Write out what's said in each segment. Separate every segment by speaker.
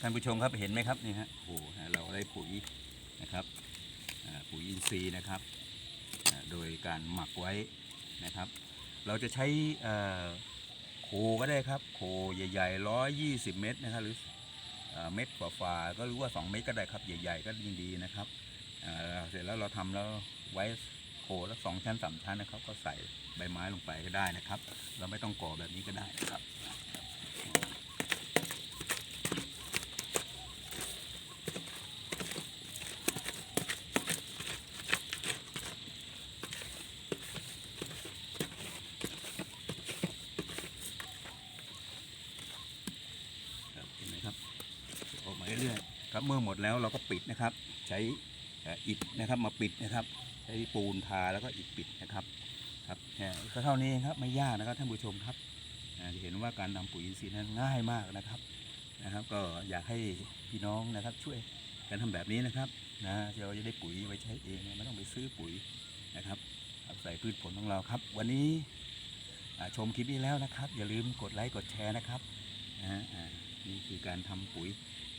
Speaker 1: ท่านผู้ชมครับเห็นไหมครับนี่ฮะโอ้โหเราได้ปุ๋ยนะครับปุ๋ยอินทรีย์นะครับ โดยการหมักไว้นะครับ เราจะใช้โคก็ได้ครับ โคใหญ่ๆร้อยยี่สิบเมตรนะครับหรือเม็ดกว่าๆก็รู้ว่าสองเม็ดก็ได้ครับ ใหญ่ ๆ ก็ยิ่งดีนะครับเสร็จแล้วเราทำแล้วไว้โคละสองชั้นสามชั้นนะครับ ก็ใส่ใบไม้ลงไปก็ได้นะครับ เราไม่ต้องก่อแบบนี้ก็ได้นะครับเห็นไหมครับออกมา เรื่อยๆครับเมื่อหมดแล้วเราก็ปิดนะครับ ใช้อิฐนะครับมาปิดนะครับ ใช้ปูนทาแล้วก็อิฐปิดนะครับครับแค่ก็เท่านี้เองครับไม่ยากนะครับท่านผู้ชมครับจะเห็นว่าการทำปุ๋ยอินทรีย์นั้นง่ายมากนะครับนะครับ ก็อยากให้พี่น้องนะครับช่วยกันทำแบบนี้นะครับนะเราจะได้ปุ๋ยไว้ใช้เองไม่ต้องไปซื้อปุ๋ยนะครับใส่พืชผลของเราครับ วันนี้ชมคลิปนี้แล้วนะครับ อย่าลืมกดไลค์กดแชร์นะครับนะฮะนี่คือการทำปุ๋ย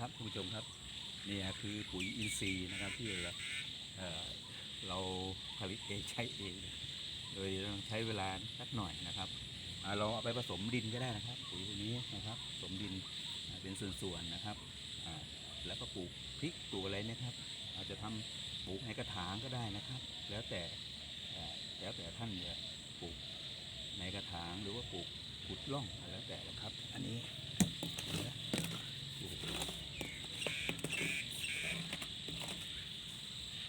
Speaker 1: ครับท่านครับคุณผู้ชมครับนี่คือปุ๋ยอินทรีย์นะครับที่เราเเราผลิตเองใช้เองโดยต้องใช้เวลาสักหน่อยนะครับเราเอาไปผสมดินก็ได้นะครับ ปุ๋ยตัวนี้นะครับผสมดินเป็นส่วนๆนะครับแล้วก็ปลูกพริกปลูกอะไรเนะครับอาจจะทำปลูกในกระถางก็ได้นะครับ แล้วแต่แล้วแต่ท่านจะปลูกในกระถางหรือว่าปลูกขุดร่องแล้วแต่นะครับ อันนี้เห็นไหม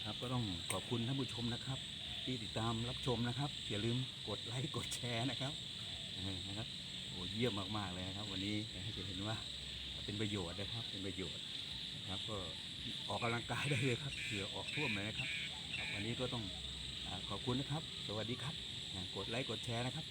Speaker 1: ครับ ก็ต้องขอบคุณท่านผู้ชมนะครับ ที่ติดตามรับชมนะครับอย่าลืมกดไลค์กดแชร์นะครับนะครับโอ้เยี่ยมมากๆเลยนะครับ วันนี้จะเห็นว่าเป็นประโยชน์นะครับเป็นประโยชน์นะครับ ก็ออกกำลังกายได้เลยครับเหงื่อออกท่วมเลยนะครับ วันนี้ก็ต้องขอบคุณนะครับ สวัสดีครับกดไลค์กดแชร์นะครับ